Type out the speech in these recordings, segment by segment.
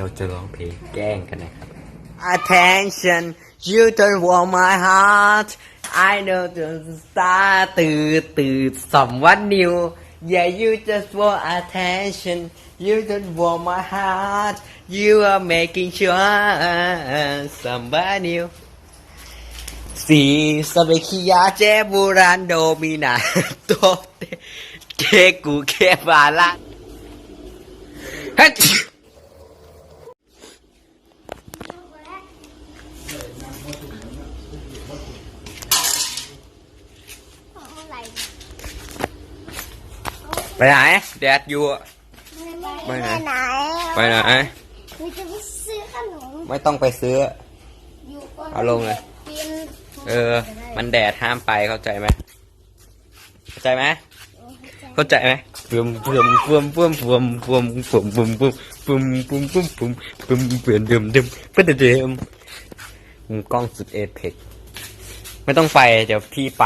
เราจะร้องเพลงแกล้งกันนะครับ Attention you don't want my heart I know the star ตื่นตื่น someone new Yeah you just want attention You don't want my heart You are making sure somebody new สีสเปคิยาเจบูรันโดมินา โตเตเกกูเคบาลาเฮ้ย อะ ไปไหนแดดอยู่ไปไหนไปไหนกูจะไปซื้อขนมไม่ต้องไปซื้อ อยู่ก่อนเอาลงเลยปีนเออ มันแดดห้ามไปเข้าใจไหมเข้าใจไหมเข้าใจไหมเพิ่มเพิ่มเพิ่มเพิ่มเพิ่มเพิ่มเพิ่มเพิ่มเพิ่มเพิ่มเพิ่มเพิ่มเพิ่มเพิ่มเพิ่มเดิมเดิมเพิ่มเดิมมุมกล้องสุดเอเพกไม่ต้องไปเดี๋ยวพี่ไป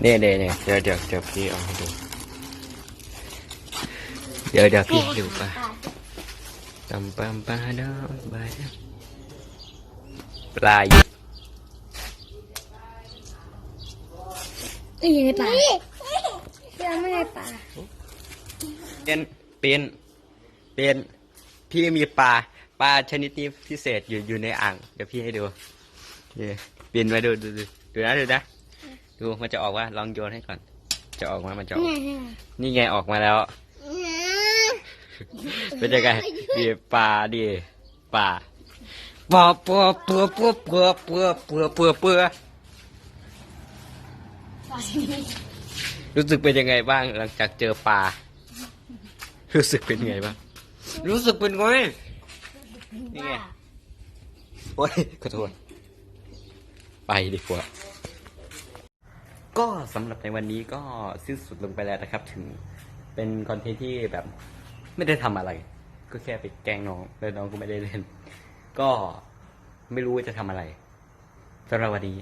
เนี่ยเนี่ยเนี่ยเดี๋ยวเดี๋ยวเดี๋ยวพี่เอาให้ดูเดี๋ยวเดี๋ยวพี่ให้ดูปลาตำปัมปลาดอกบายปลาอยู่เอ้ยในป่าเชื่อไม่ในป่าเป็นเป็นเป็นพี่มีปลาปลาชนิดนี้พิเศษอยู่อยู่ในอ่างเดี๋ยวพี่ให้ดูนี่ปีนมาดูดูดูดูนะดูนะ ดูมันจะออกว่าลองโยนให้ก่อน จะออกมามันจะออกนี่ไงออกมาแล้ว เป็นยังไงดีป่าดีป่าปอปอเปือเปือเปือเปือเปือเปือเปือรู้สึกเป็นยังไงบ้างหลังจากเจอป่า รู้สึกเป็นไงบ้าง รู้สึกเป็นไงนี่ไงโอ้ยขอโทษไปดีกว่า ก็สำหรับในวันนี้ก็สิ้นสุดลงไปแล้วนะครับ ถึงเป็นคอนเทนต์ที่แบบไม่ได้ทำอะไร ก็แค่ไปแกล้งน้องแล้วน้องก็ไม่ได้เล่น ก็ไม่รู้ว่าจะทำอะไรสำหรับวันนี้